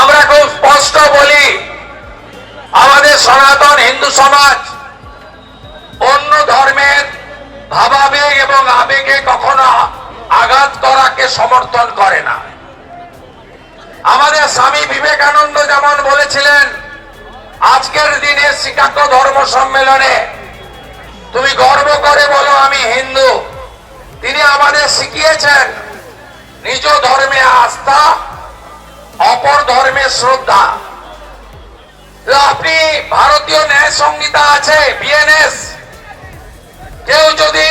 আমরা খুব স্পষ্ট বলি, আমাদের সনাতন হিন্দু সমাজ অন্য ধর্মের ভাবাবেগ এবং আবেগে কখনো আঘাত করাকে সমর্থন করে না। আমাদের স্বামী বিবেকানন্দ যেমন বলেছিলেন, আজকের দিনে শিকাগো ধর্ম সম্মেলনে তুমি গর্ব করে বলো আমি হিন্দু। তিনি আমাদের শিখিয়েছেন, নিজ ধর্মে আস্থা অপর ধর্মের শ্রদ্ধা। আপনি ভারতীয় ন্যায় সংহিতা আছে বিএনএস কেউ যদি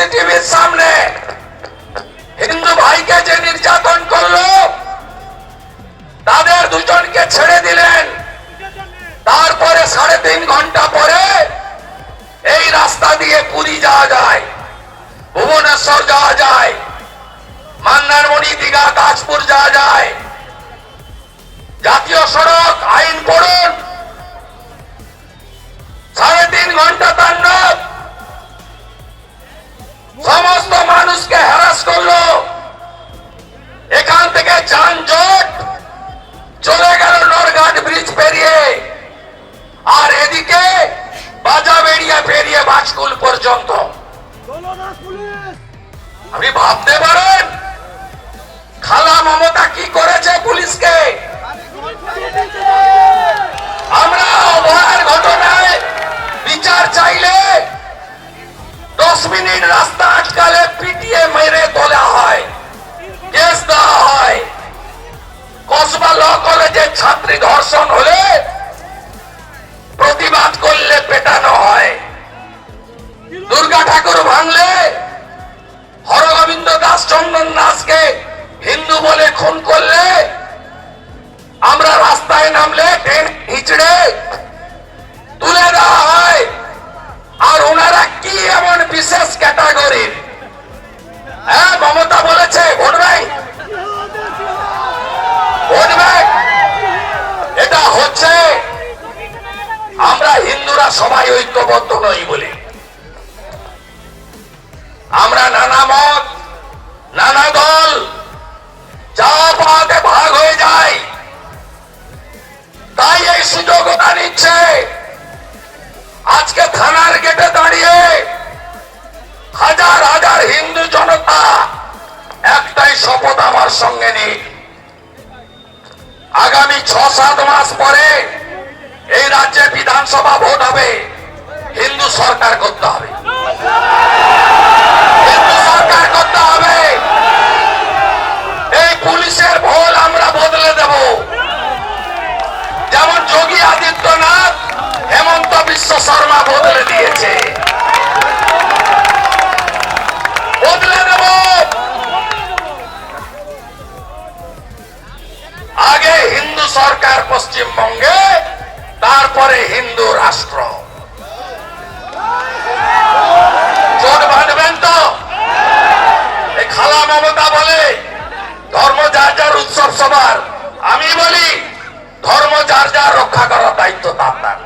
সিসিটিভির সামনে। হিন্দু ভাইকে যে নির্যাতন করল, তাদের দুজনকে ছেড়ে দিলেন। তারপরে সাড়ে তিন ঘণ্টা পরে এই রাস্তা দিয়ে পুরী যাওয়া যায়, ভুবনেশ্বর যাওয়া যায় মান্দারমণি দীঘা, তাজপুর যাওয়া যায়। জাতীয় সড়ক আইন পড়ুন যানজট চলে গেল নরঘাট ব্রিজ পেরিয়ে। আর এদিকে বাজা বেরিয়ে পেরিয়ে বাজকুল পর্যন্ত। আপনি ভাবতে পারেন খালা মমতা কি করেছে পুলিশকে? ছাত্রী ধর্ষণ হলে প্রতিবাদ করলে পেটানো হয়। দুর্গা ঠাকুর ভাঙলে সবাই ঐক্যবদ্ধ নই বলে। আমরা নানা মত, নানা দল, যা পাতে ভাগ হয়ে যায়, তাই এই সুযোগ নিচ্ছে। আজকে থানার গেটে দাঁড়িয়ে হাজার হাজার হিন্দু জনতা একটাই শপথ আমার সঙ্গে নিই আগামী ছ সাত মাস পরে এই রাজ্যে বিধানসভা ভোট হবে। হিন্দু সরকার করতে হবে। হিন্দু সরকার করতে হবে। এই পুলিশের ভোল আমরা বদলে দেব। যেমন যোগী আদিত্যনাথ, হেমন্ত বিশ্ব শর্মা বদলে দিয়েছে। বদলে দেব। আগে হিন্দু সরকার তারপরে হিন্দু রাষ্ট্র। খালা মমতা বলে, ধর্ম যার যার উৎসব সবার। আমি বলি, ধর্ম যার যার রক্ষা করার দায়িত্ব তার।